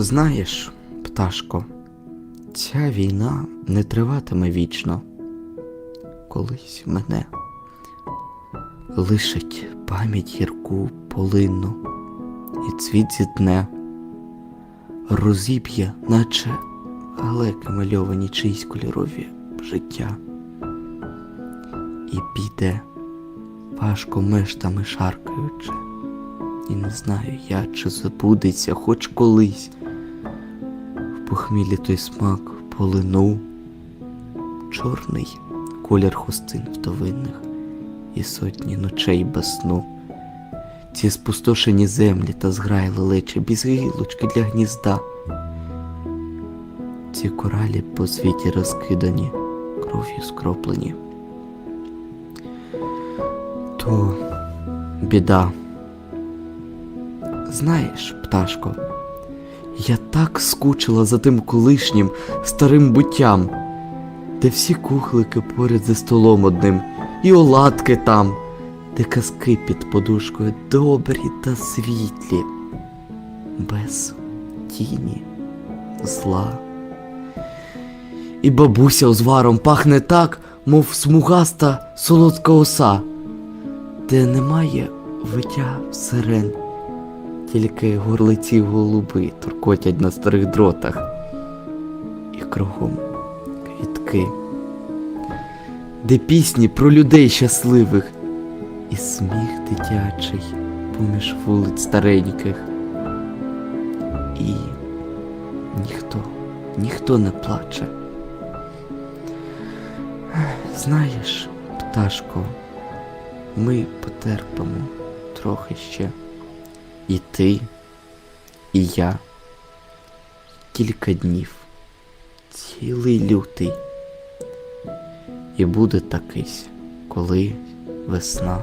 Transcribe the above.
Знаєш, пташко, ця війна не триватиме вічно. Колись мене лишить пам'ять гірку полинну, і цвіт зітне, розіб'є, наче галеки мальовані чиїсь кольорові життя. І піде, важко мештами шаркаючи. І не знаю я, чи забудеться хоч колись похмілі той смак полинув, чорний колір хустин вдовинних і сотні ночей без сну. Ці спустошені землі та зграй лелече без гілочки для гнізда. Ці коралі по світі розкидані, кров'ю скроплені. То біда. Знаєш, пташко, я так скучила за тим колишнім старим буттям, де всі кухлики поряд за столом одним, і оладки там, де казки під подушкою добрі та світлі, без тіні, зла. І бабуся узваром пахне так, мов смугаста солодка оса, де немає виття сирен тільки горлиці голуби туркотять на старих дротах. І кругом квітки, де пісні про людей щасливих, і сміх дитячий поміж вулиць стареньких. І ніхто, ніхто не плаче. Знаєш, пташко, ми потерпимо трохи ще. І ти, і я. Кілька днів, цілий лютий. І буде такись, коли весна